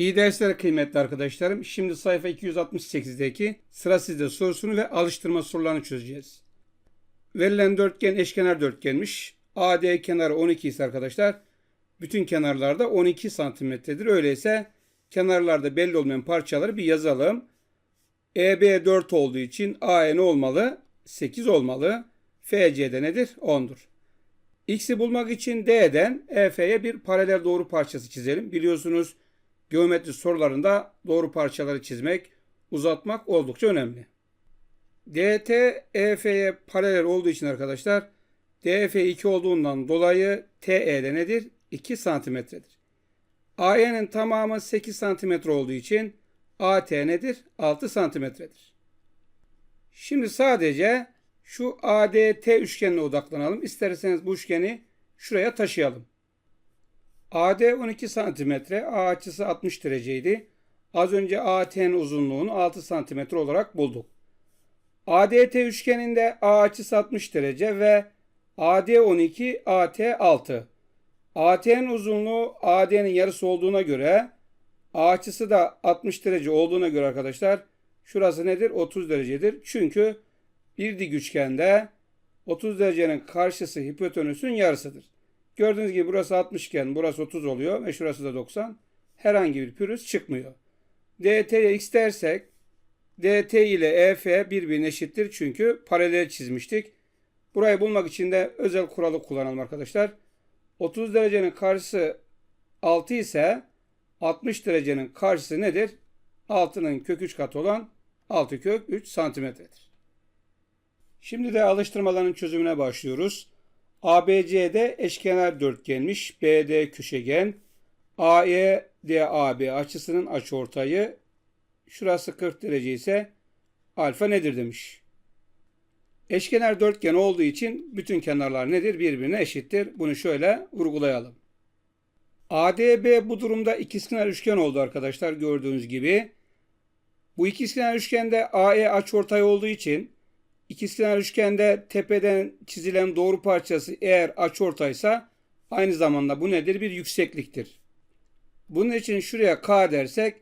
İyi dersler kıymetli arkadaşlarım. Şimdi sayfa 268'deki sıra sizde sorusunu ve alıştırma sorularını çözeceğiz. Verilen dörtgen eşkenar dörtgenmiş. AD kenarı 12 ise arkadaşlar bütün kenarlarda 12 santimetredir. Öyleyse kenarlarda belli olmayan parçaları bir yazalım. EB 4 olduğu için AE ne olmalı? 8 olmalı. FC'de nedir? 10'dur. X'i bulmak için D'den EF'ye bir paralel doğru parçası çizelim. Biliyorsunuz geometri sorularında doğru parçaları çizmek, uzatmak oldukça önemli. DT EF'ye paralel olduğu için arkadaşlar DF 2 olduğundan dolayı TE'de nedir? 2 santimetredir. AE'nin tamamı 8 santimetre olduğu için AT nedir? 6 santimetredir. Şimdi sadece şu ADT üçgenine odaklanalım. İsterseniz bu üçgeni şuraya taşıyalım. AD 12 santimetre, A açısı 60 dereceydi. Az önce AT'nin uzunluğunu 6 santimetre olarak bulduk. ADT üçgeninde A açısı 60 derece ve AD 12, AT 6. AT'nin uzunluğu AD'nin yarısı olduğuna göre A açısı da 60 derece olduğuna göre arkadaşlar şurası nedir? 30 derecedir. Çünkü bir dik üçgende 30 derecenin karşısı hipotenüsün yarısıdır. Gördüğünüz gibi burası 60 iken burası 30 oluyor ve şurası da 90. Herhangi bir pürüz çıkmıyor. DT'ye x dersek DT ile EF birbirine eşittir çünkü paralel çizmiştik. Burayı bulmak için de özel kuralı kullanalım arkadaşlar. 30 derecenin karşısı 6 ise 60 derecenin karşısı nedir? 6'nın kök 3 katı olan 6 kök 3 santimetredir. Şimdi de alıştırmaların çözümüne başlıyoruz. ABC'de eşkenar dörtgenmiş. BD köşegen. AE DAB açısının açıortayı. Şurası 40 derece ise alfa nedir demiş. Eşkenar dörtgen olduğu için bütün kenarlar nedir? Birbirine eşittir. Bunu şöyle vurgulayalım. ADB bu durumda ikizkenar üçgen oldu arkadaşlar gördüğünüz gibi. Bu ikizkenar üçgende AE açıortay olduğu için ikizkenar üçgende tepeden çizilen doğru parçası eğer açıortaysa aynı zamanda bu nedir? Bir yüksekliktir. Bunun için şuraya K dersek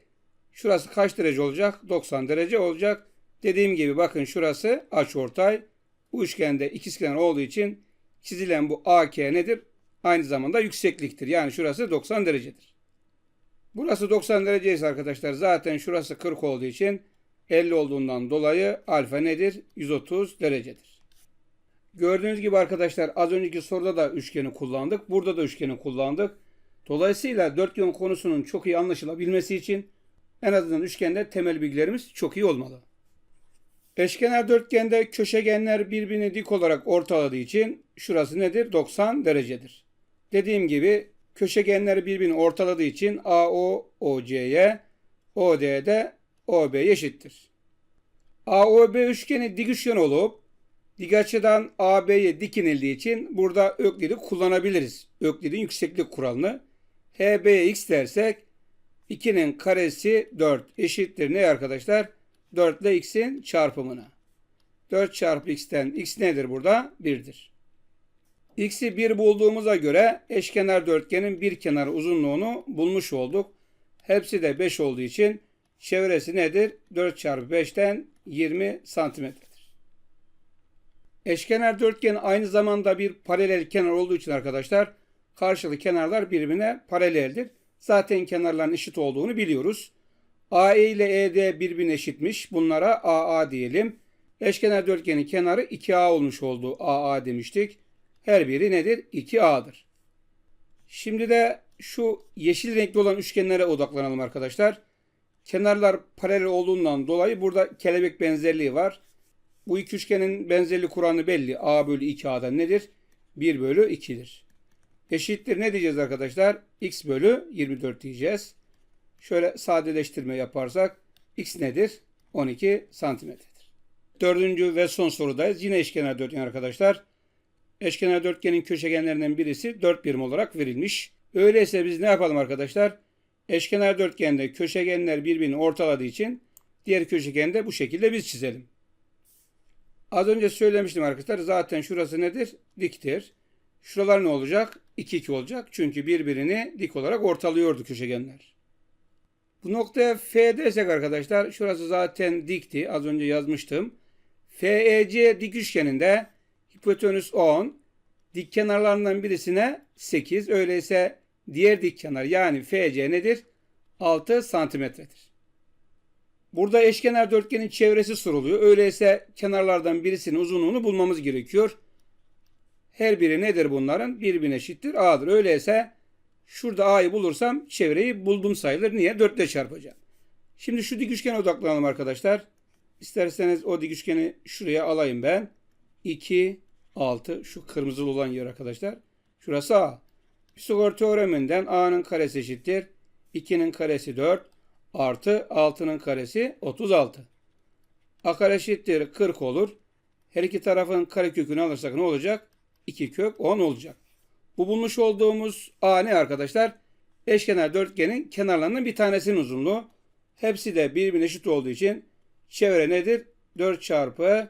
şurası kaç derece olacak? 90 derece olacak. Dediğim gibi bakın şurası açıortay. Bu üçgende ikizkenar olduğu için çizilen bu AK nedir? Aynı zamanda yüksekliktir. Yani şurası 90 derecedir. Burası 90 derece ise arkadaşlar zaten şurası 40 olduğu için 50 olduğundan dolayı alfa nedir? 130 derecedir. Gördüğünüz gibi arkadaşlar az önceki soruda da üçgeni kullandık. Burada da üçgeni kullandık. Dolayısıyla dörtgen konusunun çok iyi anlaşılabilmesi için en azından üçgende temel bilgilerimiz çok iyi olmalı. Eşkenar dörtgende köşegenler birbirini dik olarak ortaladığı için şurası nedir? 90 derecedir. Dediğim gibi köşegenler birbirini ortaladığı için AO OC'ye, OD'de OB eşittir. AOB üçgeni dik üçgen olup dik açıdan AB'ye dik inildiği için burada Öklid'i kullanabiliriz. Öklid'in yükseklik kuralını. HB'ye x dersek 2'nin karesi 4 eşittir ne arkadaşlar? 4 ile x'in çarpımına. 4 çarpı x'ten x nedir burada? 1'dir. X'i 1 bulduğumuza göre eşkenar dörtgenin bir kenarı uzunluğunu bulmuş olduk. Hepsi de 5 olduğu için çevresi nedir? 4 çarpı 5'ten 20 santimetredir. Eşkenar dörtgen aynı zamanda bir paralel kenar olduğu için arkadaşlar karşılıklı kenarlar birbirine paraleldir. Zaten kenarların eşit olduğunu biliyoruz. AE ile ED birbirine eşitmiş. Bunlara AA diyelim. Eşkenar dörtgenin kenarı 2A olmuş oldu. AA demiştik. Her biri nedir? 2A'dır. Şimdi de şu yeşil renkli olan üçgenlere odaklanalım arkadaşlar. Kenarlar paralel olduğundan dolayı burada kelebek benzerliği var. Bu iki üçgenin benzerliği kuranı belli. A bölü 2A'da nedir? 1 bölü 2'dir. Eşittir ne diyeceğiz arkadaşlar? X bölü 24 diyeceğiz. Şöyle sadeleştirme yaparsak X nedir? 12 santimetredir. Dördüncü ve son sorudayız. Yine eşkenar dörtgen arkadaşlar. Eşkenar dörtgenin köşegenlerinden birisi 4 birim olarak verilmiş. Öyleyse biz ne yapalım arkadaşlar? Eşkenar dörtgende köşegenler birbirini ortaladığı için diğer köşegeni de bu şekilde biz çizelim. Az önce söylemiştim arkadaşlar. Zaten şurası nedir? Diktir. Şuralar ne olacak? 2 2 olacak. Çünkü birbirini dik olarak ortalıyordu köşegenler. Bu noktaya F desek arkadaşlar şurası zaten dikti. Az önce yazmıştım. FEC dik üçgeninde hipotenüs 10, dik kenarlarından birisine 8. Öyleyse diğer dik kenar yani FC nedir? 6 santimetredir. Burada eşkenar dörtgenin çevresi soruluyor. Öyleyse kenarlardan birisinin uzunluğunu bulmamız gerekiyor. Her biri nedir bunların? Birbirine eşittir A'dır. Öyleyse şurada A'yı bulursam çevreyi buldum sayılır. Niye? 4 ile çarpacağım. Şimdi şu dik üçgene odaklanalım arkadaşlar. İsterseniz o dik üçgeni şuraya alayım ben. 2, 6 şu kırmızılı olan yer arkadaşlar. Şurası A. Pisagor teoreminden A'nın karesi eşittir. 2'nin karesi 4 artı 6'nın karesi 36. A kare eşittir 40 olur. Her iki tarafın karekökünü alırsak ne olacak? 2 kök 10 olacak. Bu bulmuş olduğumuz A ne arkadaşlar? Eşkenar dörtgenin kenarlarının bir tanesinin uzunluğu. Hepsi de birbirine eşit olduğu için çevre nedir? 4 çarpı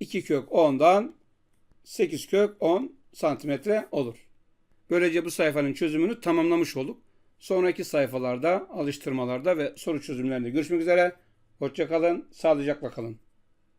2 kök 10'dan 8 kök 10 santimetre olur. Böylece bu sayfanın çözümünü tamamlamış olduk. Sonraki sayfalarda, alıştırmalarda ve soru çözümlerinde görüşmek üzere. Hoşçakalın, sağlıcakla kalın.